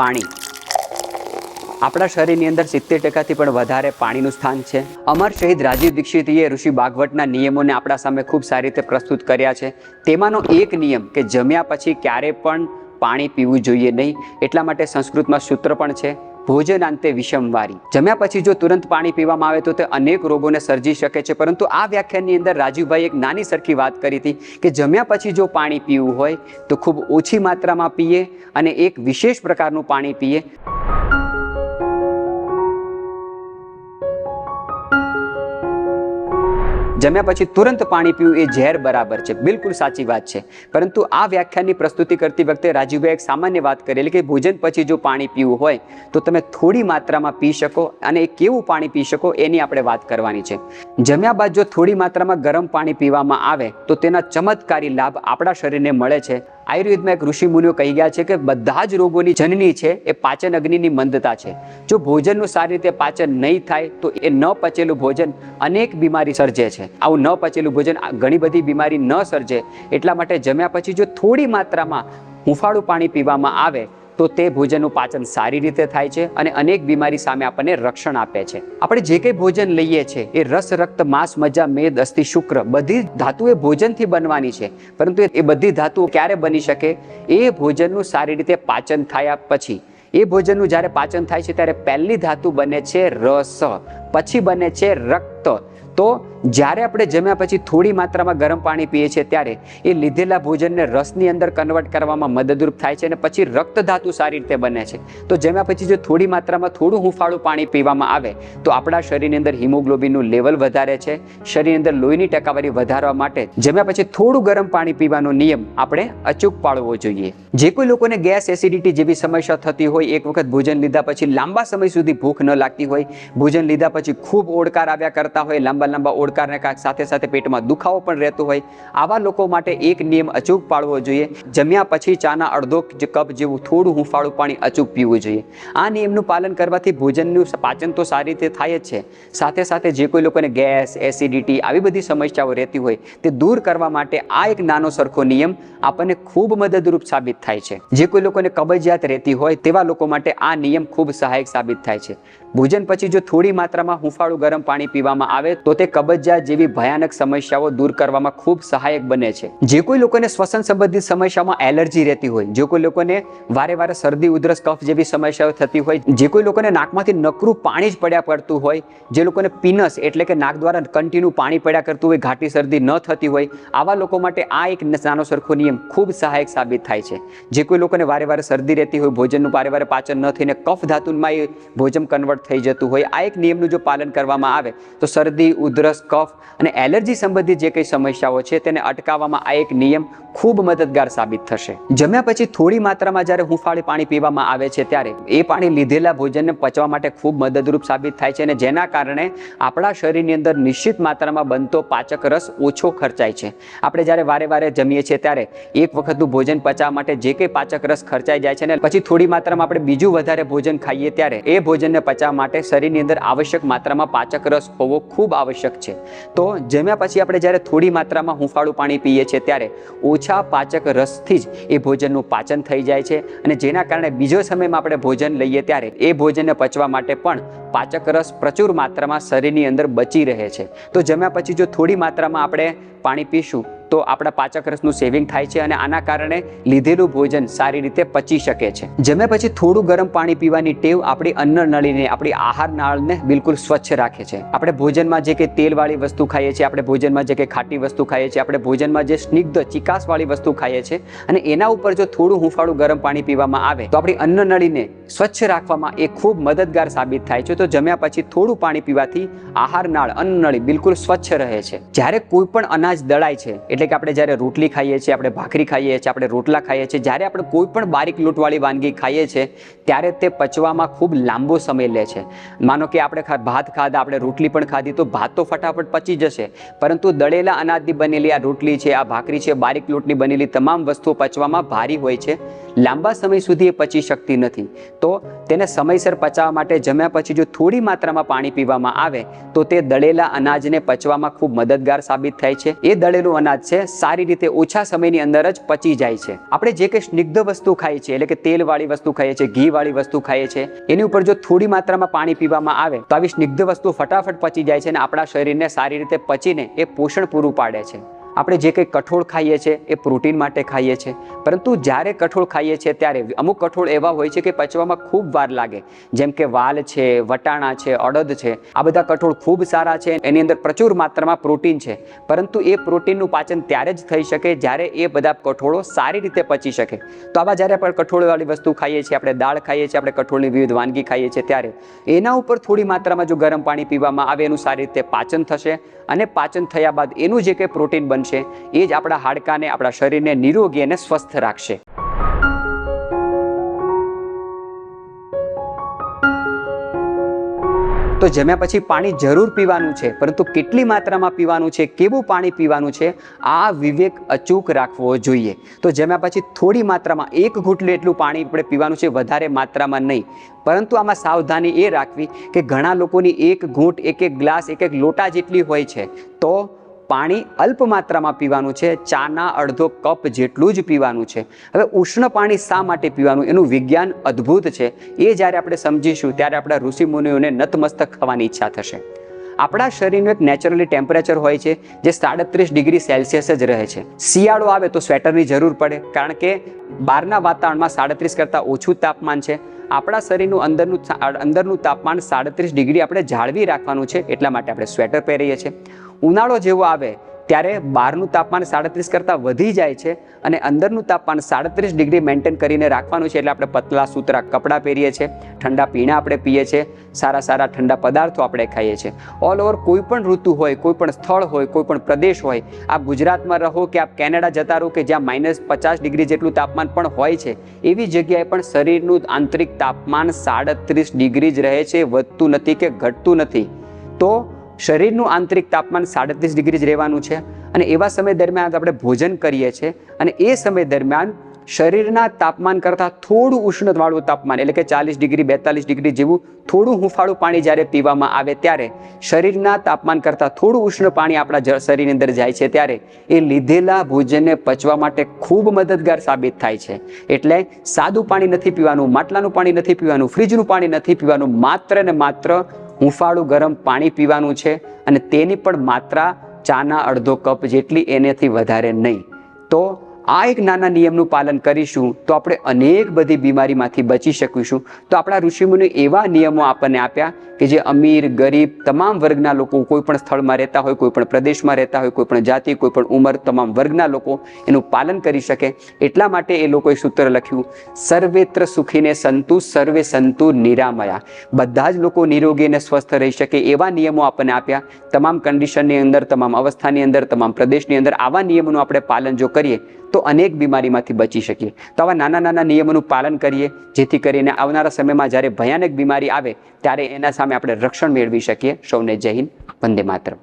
પાણી. આપણા શરીરની અંદર સિત્તેર ટકાથી પણ વધારે પાણીનું સ્થાન છે. અમર શહીદ રાજીવ દીક્ષિતજીએ ઋષિ ભાગવતના નિયમોને આપણા સામે ખૂબ સારી રીતે પ્રસ્તુત કર્યા છે. તેમાંનો એક નિયમ કે જમ્યા પછી ક્યારે પણ પાણી પીવું જોઈએ નહીં, એટલા માટે સંસ્કૃતમાં સૂત્ર પણ છે. ભોજનાંતે વિષમવારી જમ્યા પછી જો તુરંત પાણી પીવામાં આવે તો તે અનેક રોગોને સર્જી શકે છે. પરંતુ આ વ્યાખ્યાનની અંદર રાજુભાઈ એક નાની સરખી વાત કરી હતી કે જમ્યા પછી જો પાણી પીવું હોય તો ખૂબ ઓછી માત્રામાં પીએ અને એક વિશેષ પ્રકારનું પાણી પીએ. જમ્યા પછી તુરંત પાણી પીવું એ ઝેર બરાબર છે. બિલકુલ સાચી વાત છે. પરંતુ આ વ્યાખ્યાનની પ્રસ્તુતિ કરતી વખતે રાજીવભાઈ એક સામાન્ય વાત કરેલી કે ભોજન પછી જો પાણી પીવું હોય, તો તમે થોડી માત્રામાં પી શકો અને એ કેવું પાણી પી શકો એની આપણે વાત કરવાની છે. જમ્યા બાદ જો થોડી માત્રામાં ગરમ પાણી પીવામાં આવે, તો તેના ચમત્કારી લાભ આપણા શરીરને મળે છે. આયુર્વેદમાં એક ઋષિ મુનિઓ કહી ગયા છે કે બધા જ રોગોની જનની છે, એ પાચન અગ્નિની મંદતા છે. જો ભોજનનું સારી રીતે પાચન નહીં થાય, તો એ ન પચેલું ભોજન અનેક બીમારી સર્જે છે. આવું ન પચેલું ભોજન ઘણી બધી બીમારી ન સર્જે. એટલા માટે જમ્યા પછી જો થોડી માત્રામાં હુંફાળું પાણી પીવામાં આવે, તો તે ભોજનનું પાચન સારી રીતે થાય છે અને અનેક બીમારી સામે આપણને રક્ષણ આપે છે. આપણે જે કંઈ ભોજન લઈએ છીએ એ રસ, રક્ત, માંસ, મજા, મેદ, અસ્થિ, શુક્ર, બધી ધાતુ એ ભોજનથી બનવાની છે. પરંતુ એ બધી ધાતુઓ ક્યારે બની શકે? એ ભોજનનું સારી રીતે પાચન થયા પછી. એ ભોજનનું જ્યારે પાચન થાય છે, ત્યારે પહેલી ધાતુ બને છે રસ, પછી બને છે રક્ત. તો જ્યારે આપણે જમ્યા પછી થોડી માત્રામાં ગરમ પાણી પીએ છીએ ત્યારે એ લીધેલા ભોજનને રસની અંદર કન્વર્ટ કરવામાં મદદરૂપ થાય છે અને પછી રક્ત ધાતુ સારી રીતે બને છે. તો જમ્યા પછી જો થોડી માત્રામાં થોડું હુંફાળું પાણી પીવામાં આવે, તો આપણા શરીરની અંદર હિમોગ્લોબિનનું લેવલ વધારે છે. શરીરની અંદર લોહીની ટકાવારી વધારવા માટે જમ્યા પછી થોડું ગરમ પાણી પીવાનો નિયમ આપણે અચૂક પાળવો જોઈએ. જે કોઈ લોકોને ગેસ એસિડિટી જેવી સમસ્યા થતી હોય, એક વખત ભોજન લીધા પછી લાંબા સમય સુધી ભૂખ ન લાગતી હોય, ભોજન લીધા પછી ખૂબ ઓડકાર આવ્યા કરતા હોય, લાંબા લાંબા ઓડકારને કાંઈક સાથે સાથે પેટમાં દુખાવો પણ રહેતો હોય, આવા લોકો માટે એક નિયમ અચૂક પાળવો જોઈએ. જમ્યા પછી ચાના અડધો કપ જેવું થોડું હુંફાળું પાણી અચૂક પીવું જોઈએ. આ નિયમનું પાલન કરવાથી ભોજનનું પાચન તો સારી રીતે થાય જ છે. સાથે સાથે જે કોઈ લોકોને ગેસ, એસિડિટી આવી બધી સમસ્યાઓ રહેતી હોય, તે દૂર કરવા માટે આ એક નાનો સરખો નિયમ આપણને ખૂબ મદદરૂપ સાબિત થાય છે. જે કોઈ લોકોને કબજિયાત રહેતી હોય, તેવા લોકો માટે આ નિયમ ખૂબ સહાયક સાબિત થાય છે. ભોજન પછી જો થોડી માત્રામાં હુંફાળું ગરમ પાણી પીવામાં આવે, તો તે કબજિયાત જેવી ભયાનક સમસ્યાઓ દૂર કરવામાં ખૂબ સહાયક બને છે. જે કોઈ લોકોને શ્વસન સંબંધિત સમસ્યામાં એલર્જી રહેતી હોય, જે કોઈ લોકોને વારે વારે શરદી, ઉધરસ, કફ જેવી સમસ્યાઓ થતી હોય, જે કોઈ લોકોને નાકમાંથી નકરું પાણી જ પડ્યા પડતું હોય, જે લોકોને પીનસ એટલે કે નાક દ્વારા કન્ટિન્યુ પાણી પડ્યા કરતું હોય, ઘાટી શરદી ન થતી હોય, આવા લોકો માટે આ એક નાનો સરખો નિયમ ખૂબ સહાયક સાબિત થાય છે. જે કોઈ લોકોને વારે વારે શરદી રહેતી હોય, ભોજનનું વારે વારે પાચન ન થઈને કફ ધાતુમાં એ ભોજન કન્વર્ટ થઈ જતું હોય, આ એક નિયમનું જો પાલન કરવામાં આવે, તો શરદી, ઉધરસ, કફ અને એલર્જી સંબંધિત જે કંઈ સમસ્યાઓ છે, તેને અટકાવવામાં આ એક નિયમ ખૂબ મદદગાર સાબિત થશે. જમ્યા પછી થોડી માત્રામાં જ્યારે હુંફાળી પાણી પીવામાં આવે છે, ત્યારે એ પાણી લીધેલા ભોજનને પચવા માટે ખૂબ મદદરૂપ સાબિત થાય છે અને જેના કારણે આપણા શરીરની અંદર નિશ્ચિત માત્રામાં બનતો પાચક રસ ઓછો ખર્ચાય છે. આપણે જ્યારે વારે વારે જમીએ છીએ, ત્યારે એક વખતનું ભોજન પચાવવા માટે જે કંઈ પાચક રસ ખર્ચાઈ જાય છે ને પછી થોડી માત્રામાં આપણે બીજું વધારે ભોજન ખાઈએ, ત્યારે એ ભોજનને પચાવવા માટે શરીરની અંદર આવશ્યક માત્રામાં પાચક રસ હોવો ખૂબ આવશ્યક છે. તો જમ્યા પછી આપણે જ્યારે થોડી માત્રામાં હુંફાળું પાણી પીએ છીએ ત્યારે ઓછા પાચક રસથી જ એ ભોજનનું પાચન થઈ જાય છે અને જેના કારણે બીજો સમયમાં આપણે ભોજન લઈએ ત્યારે એ ભોજનને પચવા માટે પણ પાચક રસ પ્રચુર માત્રામાં શરીરની અંદર બચી રહે છે. તો જમ્યા પછી જો થોડી માત્રામાં આપણે પાણી પીશું તો આપણા પાચક રસનું સેવિંગ થાય છે અને આના કારણે લીધેલું ભોજન સારી રીતે પચી શકે છે. જમ્યા પછી થોડું ગરમ પાણી પીવાની ટેવ આપણી અન્ન નળીને, આપણી આહાર નાળને બિલકુલ સ્વચ્છ રાખે છે. આપણે ભોજનમાં જે કે તેલવાળી વસ્તુ ખાઈએ છીએ, આપણે ભોજનમાં જે કે ખાટી વસ્તુ ખાઈએ છીએ, આપણે ભોજનમાં જે સ્નિગ્ધ ચિકાસવાળી વસ્તુ ખાઈએ છીએ અને એના ઉપર જો થોડું હુંફાળું ગરમ પાણી પીવામાં આવે, તો આપણી અન્ન નળીને સ્વચ્છ રાખવામાં એ ખૂબ મદદગાર સાબિત થાય છે. તો જમ્યા પછી થોડું પાણી પીવાથી આહાર નાળ, અન્ન નળી બિલકુલ સ્વચ્છ રહે છે. જ્યારે કોઈ પણ અનાજ દળાય છે, એટલે કે આપણે જ્યારે રોટલી ખાઈએ છીએ, આપણે ભાખરી ખાઈએ છીએ, આપણે રોટલા ખાઈએ છીએ, જ્યારે આપણે કોઈ પણ બારીક લોટવાળી વાનગી ખાઈએ છીએ, ત્યારે તે પચવામાં ખૂબ લાંબો સમય લે છે. માનો કે આપણે ભાત ખાધા, આપણે રોટલી પણ ખાધી, તો ભાત તો ફટાફટ પચી જશે. પરંતુ દળેલા અનાજની બનેલી આ રોટલી છે, આ ભાખરી છે, બારીક લોટની બનેલી તમામ વસ્તુઓ પચવામાં ભારી હોય છે. લાંબા સમય સુધી એ પચી શકતી નથી. તો તેને સમયસર પચાવવા માટે જમ્યા પછી જો થોડી માત્રામાં પાણી પીવામાં આવે, તો તે દળેલા અનાજને પચવામાં ખૂબ મદદગાર સાબિત થાય છે. એ દળેલું અનાજ છે, સારી રીતે ઓછા સમયની અંદર જ પચી જાય છે. આપણે જે કંઈ સ્નિગ્ધ વસ્તુ ખાઈએ છીએ, એટલે કે તેલવાળી વસ્તુ ખાઈએ છીએ, ઘીવાળી વસ્તુ ખાઈએ છીએ, એની ઉપર જો થોડી માત્રામાં પાણી પીવામાં આવે, તો આવી સ્નિગ્ધ વસ્તુ ફટાફટ પચી જાય છે અને આપણા શરીરને સારી રીતે પચીને એ પોષણ પૂરું પાડે છે. આપણે જે કંઈ કઠોળ ખાઈએ છીએ એ પ્રોટીન માટે ખાઈએ છીએ પરંતુ જ્યારે કઠોળ ખાઈએ છીએ ત્યારે અમુક કઠોળ એવા હોય છે કે પચવામાં ખૂબ વાર લાગે. જેમ કે વાલ છે, વટાણા છે, અડદ છે. આ બધા કઠોળ ખૂબ સારા છે, એની અંદર પ્રચુર માત્રામાં પ્રોટીન છે. પરંતુ એ પ્રોટીનનું પાચન ત્યારે જ થઈ શકે જ્યારે એ બધા કઠોળો સારી રીતે પચી શકે. તો આવા જ્યારે આપણે કઠોળવાળી વસ્તુ ખાઈએ છીએ, આપણે દાળ ખાઈએ છીએ, આપણે કઠોળની વિવિધ વાનગી ખાઈએ છીએ, ત્યારે એના ઉપર થોડી માત્રામાં જો ગરમ પાણી પીવામાં આવે, એનું સારી રીતે પાચન થશે. અને પાચન થયા બાદ એનું જે કંઈ પ્રોટીન બનશે એ જ આપણા હાડકાને, આપણા શરીરને નિરોગી અને સ્વસ્થ રાખશે. તો જમ્યા પછી પાણી જરૂર પીવાનું છે, પરંતુ કેટલી માત્રામાં પીવાનું છે, કેવું પાણી પીવાનું છે, આ વિવેક અચૂક રાખવો જોઈએ. તો જમ્યા પછી થોડી માત્રામાં એક ઘૂંટલી એટલું પાણી આપણે પીવાનું છે, વધારે માત્રામાં નહીં. પરંતુ આમાં સાવધાની એ રાખવી કે ઘણા લોકોની એક ઘૂંટ, એક એક ગ્લાસ, એક એક લોટા જેટલી હોય છે. તો પાણી અલ્પ માત્રામાં પીવાનું છે, ચાના અડધો કપ જેટલું જ પીવાનું છે. હવે ઉષ્ણ પાણી શા માટે પીવાનું? એનું વિજ્ઞાન અદ્ભુત છે. એ જ્યારે આપણે સમજીશું, ત્યારે આપણા ઋષિમુનિઓને નતમસ્તક થવાની ઈચ્છા થશે. આપણા શરીરનું એક નેચરલી ટેમ્પરેચર હોય છે, જે સાડત્રીસ ડિગ્રી સેલ્સિયસ જ રહે છે. શિયાળો આવે તો સ્વેટરની જરૂર પડે, કારણ કે બહારના વાતાવરણમાં સાડત્રીસ કરતાં ઓછું તાપમાન છે. આપણા શરીરનું અંદરનું અંદરનું તાપમાન સાડત્રીસ ડિગ્રી આપણે જાળવી રાખવાનું છે, એટલા માટે આપણે સ્વેટર પહેરીએ છીએ. ઉનાળો જેવો આવે, ત્યારે બહારનું તાપમાન સાડત્રીસ કરતાં વધી જાય છે અને અંદરનું તાપમાન સાડત્રીસ ડિગ્રી મેન્ટેન કરીને રાખવાનું છે એટલે આપણે પતલા, સૂતરા કપડાં પહેરીએ છીએ, ઠંડા પીણા આપણે પીએ છીએ, સારા સારા ઠંડા પદાર્થો આપણે ખાઈએ છીએ. ઓલ ઓવર કોઈ પણ ઋતુ હોય, કોઈ પણ સ્થળ હોય, કોઈ પણ પ્રદેશ હોય, આપ ગુજરાતમાં રહો કે આપ કેનેડા જતા રહો કે જ્યાં માઇનસ પચાસ ડિગ્રી જેટલું તાપમાન પણ હોય છે, એવી જગ્યાએ પણ શરીરનું આંતરિક તાપમાન સાડત્રીસ ડિગ્રી જ રહે છે, વધતું નથી કે ઘટતું નથી. તો શરીરનું આંતરિક તાપમાન સાડત્રીસ ડિગ્રી જ રહેવાનું છે અને એવા સમય દરમિયાન આપણે ભોજન કરીએ છીએ અને એ સમય દરમિયાન શરીરના તાપમાન કરતાં થોડું ઉષ્ણવાળું તાપમાન એટલે કે ચાલીસ ડિગ્રી, બેતાલીસ ડિગ્રી જેવું થોડું હુંફાળું પાણી જ્યારે પીવામાં આવે ત્યારે શરીરના તાપમાન કરતાં થોડું ઉષ્ણ પાણી આપણા શરીરની અંદર જાય છે ત્યારે એ લીધેલા ભોજનને પચવા માટે ખૂબ મદદગાર સાબિત થાય છે. એટલે સાદું પાણી નથી પીવાનું, માટલાનું પાણી નથી પીવાનું, ફ્રીજનું પાણી નથી પીવાનું, માત્ર ને માત્ર હુંફાળું ગરમ પાણી પીવાનું છે અને તેની પણ માત્રા ચાના અડધો કપ જેટલી એનેથી વધારે નહીં. તો આ એક નાના નિયમનું પાલન કરીશું તો આપણે અનેક બધી બીમારીમાંથી બચી શકીશું. તો આપણા ઋષિમુનિ એવા નિયમો આપણને આપ્યા કે જે અમીર, ગરીબ તમામ વર્ગના લોકો, કોઈ પણ સ્થળમાં રહેતા હોય, કોઈ પણ પ્રદેશમાં રહેતા હોય, કોઈ પણ જાતિ, કોઈ પણ ઉંમર તમામ વર્ગના લોકો એનું પાલન કરી શકે. એટલા માટે એ લોકોએ સૂત્ર લખ્યું, સર્વેત્ર સુખીને સંતુ, સર્વે સંતુ નિરામયા. બધા જ લોકો નિરોગી અને સ્વસ્થ રહી શકે એવા નિયમો આપણને આપ્યા. તમામ કન્ડિશનની અંદર, તમામ અવસ્થાની અંદર, તમામ પ્રદેશની અંદર આવા નિયમોનું આપણે પાલન જો કરીએ તો અનેક બીમારીમાંથી બચી શકીએ. તો આવા નાના નાના નિયમોનું પાલન કરીએ, જેથી કરીને આવનારા સમયમાં જ્યારે ભયાનક બીમારી આવે, ત્યારે એના સામે આપણે રક્ષણ મેળવી શકીએ. સૌને જય હિન્દ, વંદે માતરમ.